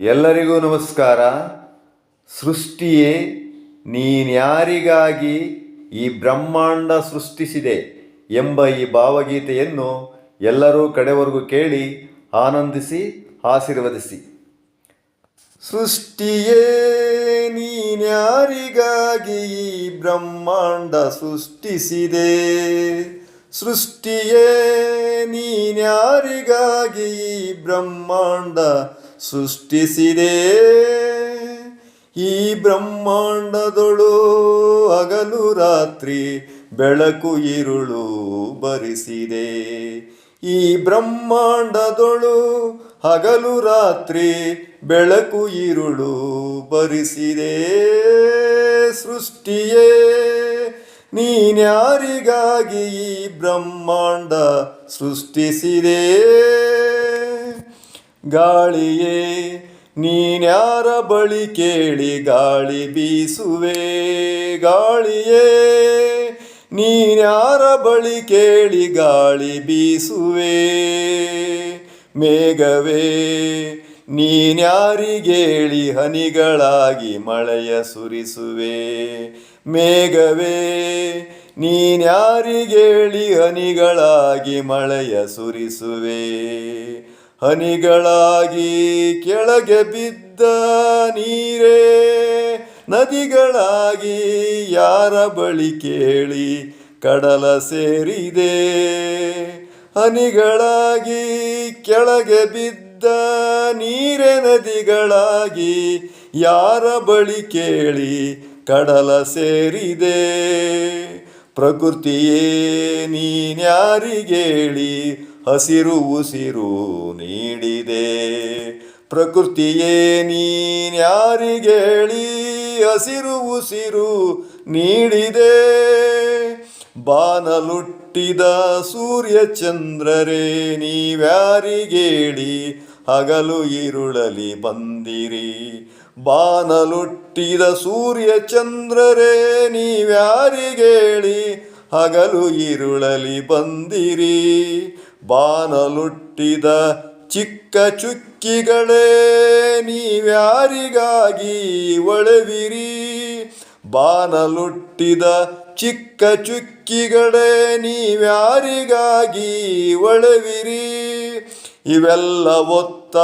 ಎಲ್ಲರಿಗೂ ನಮಸ್ಕಾರ. ಸೃಷ್ಟಿಯೇ ನೀನ್ಯಾರಿಗಾಗಿ ಈ ಬ್ರಹ್ಮಾಂಡ ಸೃಷ್ಟಿಸಿದೆ ಎಂಬ ಈ ಭಾವಗೀತೆಯನ್ನು ಎಲ್ಲರೂ ಕಡೆವರೆಗೂ ಕೇಳಿ ಆನಂದಿಸಿ, ಆಶೀರ್ವದಿಸಿ. ಸೃಷ್ಟಿಯೇ ನೀನ್ಯಾರಿಗಾಗಿ ಈ ಬ್ರಹ್ಮಾಂಡ ಸೃಷ್ಟಿಸಿದೆ? ಸೃಷ್ಟಿಯೇ ನೀನ್ಯಾರಿಗಾಗಿ ಈ ಬ್ರಹ್ಮಾಂಡ ಸೃಷ್ಟಿಸಿದೆ. ಈ ಬ್ರಹ್ಮಾಂಡದೊಳು ಹಗಲು ರಾತ್ರಿ ಬೆಳಕು ಇರುಳು ಬರಿಸಿದೆ ಈ ಬ್ರಹ್ಮಾಂಡದೊಳು ಹಗಲು ರಾತ್ರಿ ಬೆಳಕು ಇರುಳು ಬರಿಸಿದೆ ಸೃಷ್ಟಿಯೇ, ನೀನ್ಯಾರಿಗಾಗಿ ಈ ಬ್ರಹ್ಮಾಂಡ ಸೃಷ್ಟಿಸಿದೆ? ಗಾಳಿಯೇ, ನೀನ್ಯಾರ ಬಳಿ ಕೇಳಿ ಗಾಳಿ ಬೀಸುವೆ? ಗಾಳಿಯೇ, ನೀನ್ಯಾರ ಬಳಿ ಕೇಳಿ ಗಾಳಿ ಬೀಸುವೆ? ಮೇಘವೇ, ನೀನ್ಯಾರಿಗೇಳಿ ಹನಿಗಳಾಗಿ ಮಳೆಯ ಸುರಿಸುವೆ? ಮೇಘವೇ, ನೀನ್ಯಾರಿಗೇಳಿ ಹನಿಗಳಾಗಿ ಮಳೆಯ ಸುರಿಸುವೆ? ಹನಿಗಳಾಗಿ ಕೆಳಗೆ ಬಿದ್ದ ನೀರೇ, ನದಿಗಳಾಗಿ ಯಾರ ಬಳಿ ಕೇಳಿ ಕಡಲ ಸೇರಿದೆ. ಹನಿಗಳಾಗಿ ಕೆಳಗೆ ಬಿದ್ದ ನೀರೆ, ನದಿಗಳಾಗಿ ಯಾರ ಬಳಿ ಕೇಳಿ ಕಡಲ ಸೇರಿದೆ. ಪ್ರಕೃತಿಯೇ, ನೀನ್ಯಾರಿಗೇಳಿ ಹಸಿರು ಉಸಿರು ನೀಡಿದೆ. ಪ್ರಕೃತಿಯೇ ನೀನ್ಯಾರಿಗೇಳಿ ಹಸಿರು ಉಸಿರು ನೀಡಿದೆ. ಬಾನಲುಟ್ಟಿದ ಸೂರ್ಯ ಚಂದ್ರರೇ ನೀವ್ಯಾರಿಗೇಳಿ ಹಗಲು ಇರುಳಲಿ ಬಂದಿರಿ. ಬಾನಲುಟ್ಟಿದ ಸೂರ್ಯ ಚಂದ್ರರೇ ನೀವ್ಯಾರಿಗೇಳಿ ಹಗಲು ಇರುಳಲಿ ಬಂದಿರಿ. ಬಾನಲುಟ್ಟಿದ ಚಿಕ್ಕ ಚುಕ್ಕಿಗಳೇ, ನೀವ್ಯಾರಿಗಾಗಿ ಒಳವಿರಿ? ಬಾನಲುಟ್ಟಿದ ಚಿಕ್ಕ ಚುಕ್ಕಿಗಳೇ, ನೀವ್ಯಾರಿಗಾಗಿ ಒಳವಿರಿ? ಇವೆಲ್ಲ ಒತ್ತ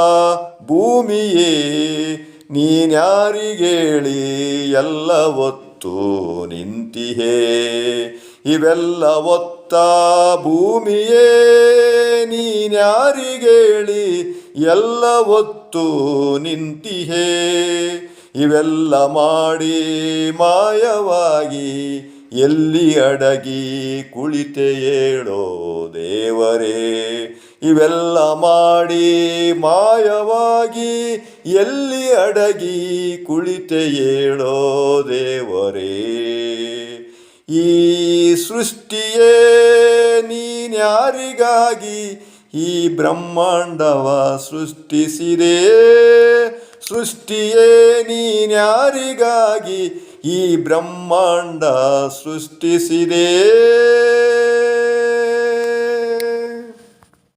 ಭೂಮಿಯೇ, ನೀನ್ಯಾರಿಗೇಳಿ ಎಲ್ಲ ಒತ್ತು ನಿಂತಿಹೇ? ಇವೆಲ್ಲ ಒತ್ತ ಭೂಮಿಯೇ ನೀನ್ಯಾರಿಗೇಳಿ ಎಲ್ಲ ಒತ್ತು ನಿಂತಿಹೇ? ಇವೆಲ್ಲ ಮಾಡಿ ಮಾಯವಾಗಿ ಎಲ್ಲಿ ಅಡಗಿ ಕುಳಿತೆ ದೇವರೇ? ಇವೆಲ್ಲ ಮಾಡಿ ಮಾಯವಾಗಿ ಎಲ್ಲಿ ಅಡಗಿ ಕುಳಿತೆ ದೇವರೇ? ಈ ಸೃಷ್ಟಿಯೇ ನೀನ್ಯಾರಿಗಾಗಿ ಈ ಬ್ರಹ್ಮಾಂಡವ ಸೃಷ್ಟಿಸಿದೆ? ಸೃಷ್ಟಿಯೇ ನೀನ್ಯಾರಿಗಾಗಿ ಈ ಬ್ರಹ್ಮಾಂಡ ಸೃಷ್ಟಿಸಿದೆ?